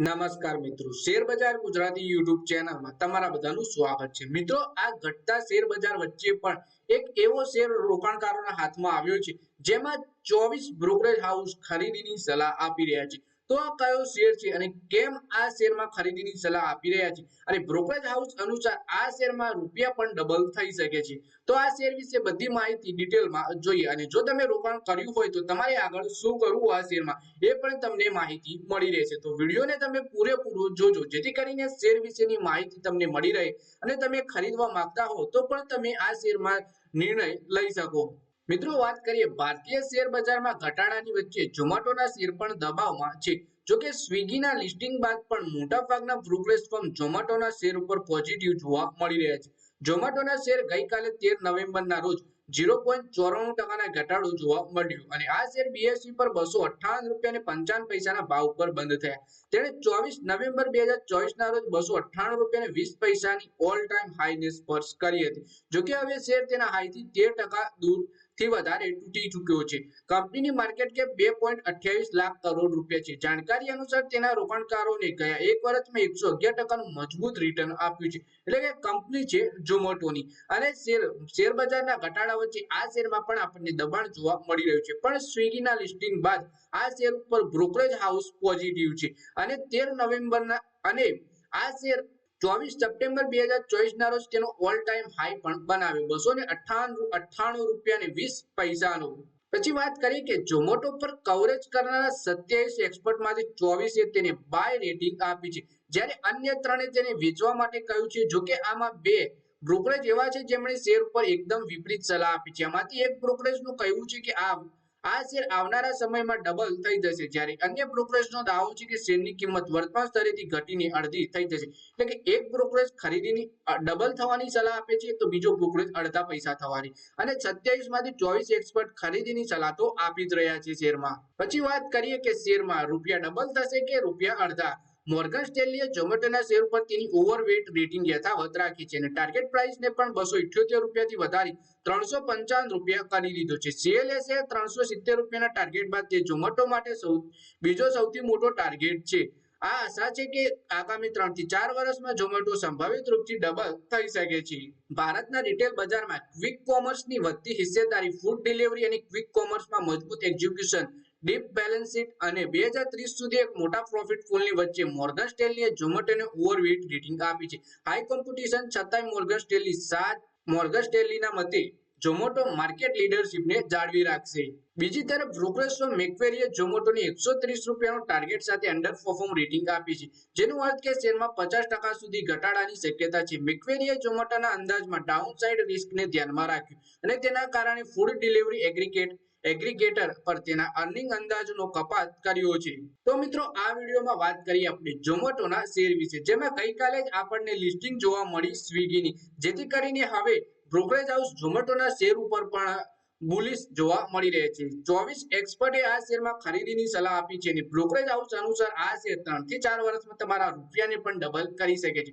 નમસ્કાર મિત્રો. શેર બજાર ગુજરાતી યુટ્યુબ ચેનલમાં તમારા બધાનું સ્વાગત છે. મિત્રો, આ ઘટતા શેર બજાર વચ્ચે પણ એક એવો શેર રોકાણકારોના હાથમાં આવ્યો છે, જેમાં ચોવીસ બ્રોકરેજ હાઉસ ખરીદીની સલાહ આપી રહ્યા છે. તો આ કયો શેર છે અને કેમ આ શેરમાં ખરીદીની સલાહ આપી રહ્યા છે? અને બ્રોકરેજ હાઉસ અનુસાર આ શેરમાં રૂપિયા પણ ડબલ થઈ શકે છે. તો આ શેર વિશે બધી માહિતી ડિટેલમાં જોઈએ. અને જો તમે રોકાણ કર્યું હોય તો તમારે આગળ શું કરવું આ શેરમાં, એ પણ તમને માહિતી મળી રહેશે. તો વિડીયોને તમે પૂરેપૂરો જોજો, જેથી કરીને શેર વિશેની માહિતી તમને મળી રહે અને તમે ખરીદવા માંગતા હો તો પણ તમે આ શેરમાં નિર્ણય લઈ શકો. મિત્રો વાત કરીએ ભારતીય શેર બજારમાં ઘટાડાની વચ્ચે ઝોમેટોના શેર પણ દબાવમાં છે. જોકે સ્વિગીના લિસ્ટિંગ બાદ પણ મોટાભાગના બ્રોકરેજ ફર્મ ઝોમેટોના શેર ઉપર પોઝિટિવ જોવા મળી રહ્યા છે. ઝોમેટોના શેર ગઈકાલે તેર નવેમ્બરના રોજ ઝીરો પોઈન્ટ ચોરાણું ટકાના ઘટાડો જોવા મળ્યો અને આ શેર બીએસસી પર બસો અઠ્ઠાવન રૂપિયા અને પંચાવન પૈસાના ભાવ પર બંધ થયા. તેણે ચોવીસ નવેમ્બર બે હજાર ચોવીસના રોજ બસો અઠ્ઠાણું રૂપિયા અને વીસ પૈસાની ઓલ ટાઈમ હાઈને સ્પર્શ કરી હતી. જોકે હવે શેર તેના હાઈથી તેર ટકા દૂર થી વધારે તૂટી ચૂક્યો છે. કંપનીની માર્કેટ કેપ બે લાખ કરોડ રૂપિયા છે. જાણકારી અનુસાર તેના રોકાણકારોને ગયા એક વર્ષમાં એકસો અગિયાર ટકાનું મજબૂત રિટર્ન આપ્યું છે. એટલે કે કંપની છે ઝોમેટોની. અને શેર શેર બજારના ઘટાડા વચ્ચે આ શેરમાં પણ આપણને દબાણ જોવા મળી રહ્યું છે. પણ સ્વિગીના લિસ્ટિંગ બાદ આ શેર ઉપર બ્રોકરેજ હાઉસ પોઝિટિવ છે. અને તેર નવેમ્બરના, અને આ શેર ચોવીસ સપ્ટેમ્બર બે હજાર ચોવીસ ના રોજ તેનો ઓલ ટાઈમ હાઈ પણ બનાવ્યો. બસો ને અઠ્ઠાણું રૂપિયા ને વીસ પૈસાનો. પછી વાત કરીએ કે ઝોમેટો પર કવરેજ કરનારા સત્યાવીસ એક્સપર્ટમાંથી ચોવીસે તેને બાય રેટિંગ આપી છે. જ્યારે અન્ય ત્રણે તેને વેચવા માટે કહ્યું છે જોકે આમાં બે બ્રોકરેજ એવા છે જેમણે શેર પર એકદમ વિપરીત સલાહ આપી છે. એમાંથી એક બ્રોકરેજનું કહેવું છે કે આ આ શેર આવનારા સમયમાં ડબલ થઈ જશે. જ્યારે અન્ય બ્રોકરેજનો દાવો છે કે શેરની કિંમત વર્તમાન સ્તરેથી ઘટીને અડધી થઈ જશે. એટલે કે એક બ્રોકરેજ ખરીદીની ડબલ થવાની સલાહ આપે છે, તો બીજો બ્રોકરેજ અડધા પૈસા થવાની. અને સત્યાવીસમાંથી ચોવીસ એક્સપર્ટ ખરીદીની સલાહ તો આપી જ રહ્યા છે શેરમાં. પછી વાત કરીએ કે શેરમાં રૂપિયા ડબલ થશે કે રૂપિયા અડધા? મોર્ગન સ્ટેનલીએ ઝોમેટોના શેર પર તેની ઓવરવેટ રેટિંગ યથાવત રાખી છે અને ટાર્ગેટ પ્રાઇસને પણ બસો ઇઠ્યોતેર રૂપિયાથી વધારી ત્રણસો પંચાવન રૂપિયા કરી દીધો છે. સીએલએસએ ત્રણસો સિત્તેર રૂપિયાના ટાર્ગેટ બાદ તે ઝોમેટો માટે સૌ, બીજો સૌથી મોટો ટાર્ગેટ છે. આ આશા છે કે આગામી ત્રણથી ચાર વર્ષમાં ઝોમેટો સંભવિત રૂપથી ડબલ થઈ શકે છે. ભારતના રિટેલ બજારમાં ક્વિક કોમર્સની વધતી હિસ્સેદારી ફૂડ ડિલિવરી અને ક્વિક કોમર્સમાં મજબૂત એક્ઝિક્યુશન ડીપ બેલેન્સ શીટ અને બે હજાર ત્રીસ સુધી એક મોટા પ્રોફિટ પૂલની વચ્ચે મોર્ગન સ્ટેનલીએ ઝોમેટોને ઓવરવેટ રેટિંગ આપી છે. હાઈ કોમ્પિટિશન છતાંય મોર્ગન સ્ટેનલી સાત, મોર્ગન સ્ટેનલીના મતે ઝોમેટો માર્કેટ લીડરશિપને જાળવી રાખશે. બીજી તરફ બ્રોકરેજ મેકવેરીએ ઝોમેટોની એકસો ત્રીસ રૂપિયાનો ટાર્ગેટ સાથે અંડર પરફોર્મ રેટિંગ આપી છે. જેનો અર્થ કે શેરમાં પચાસ ટકા સુધી ઘટાડાની શક્યતા છે. મેકવેરીએ ઝોમેટોના અંદાજમાં ડાઉનસાઇડ રિસ્કને ધ્યાનમાં રાખ્યું અને તેના કારણે ફૂડ ડિલિવરી એગ્રીગેટ એગ્રીગેટર પર તેના અર્નિંગ અંદાજનો કપાત કર્યો છે. તો મિત્રો, આ વિડીયોમાં વાત કરી આપણે ઝોમેટોના શેર વિશે. જેમાં ગઈકાલે જ આપણને લિસ્ટિંગ જોવા મળી સ્વિગીની. જેથી કરીને હવે બ્રોકરેજ હાઉસ ઝોમેટોના શેર ઉપર પણ બુલિશ જોવા મળી રહે છે. ચોવીસ એક્સપર્ટે આ શેરમાં ખરીદીની સલાહ આપી છે અને બ્રોકરેજ હાઉસ અનુસાર આ શેર ત્રણથી ચાર વર્ષમાં તમારા રૂપિયાને પણ ડબલ કરી શકે છે.